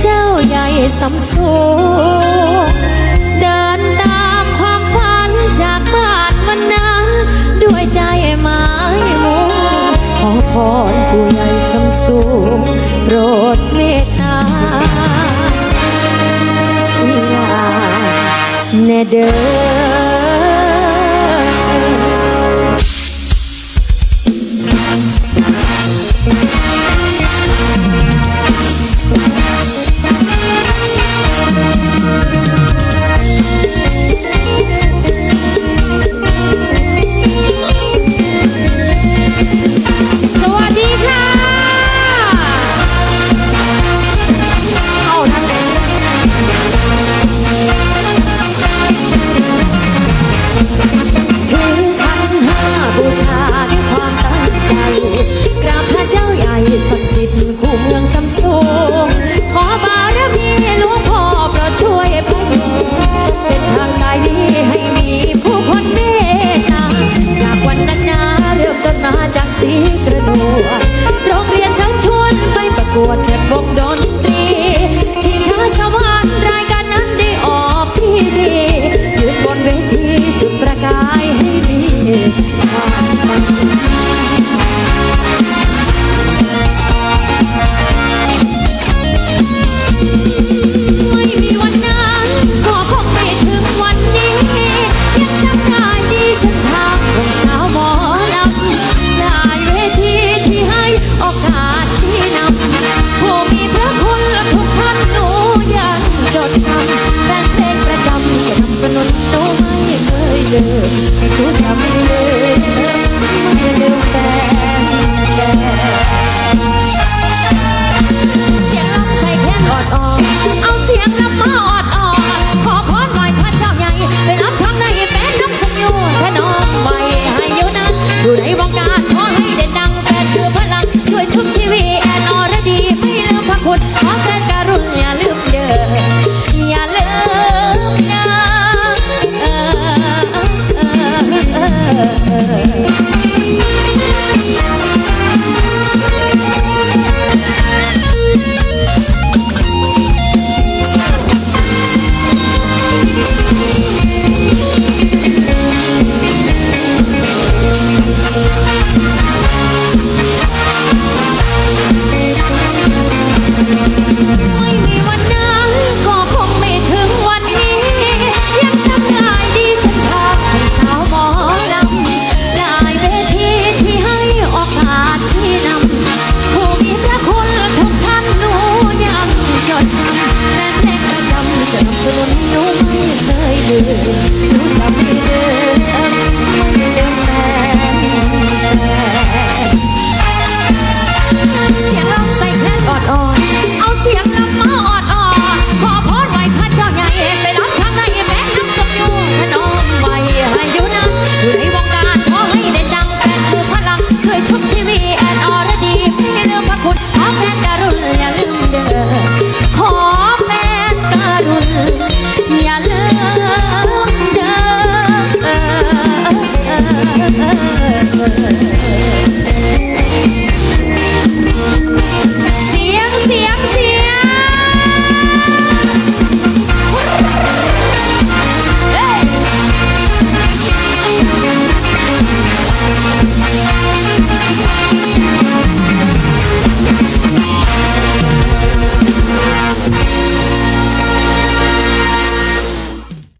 เจ้าใหญ่สำสูงเดินตามความฝันจากบ้านวันนั้น ด้วยใจไม้มุงขอพรผู้ใหญ่สำสูงโปรดเมตตาแน่เด้อ 错。Thank you. Thank you.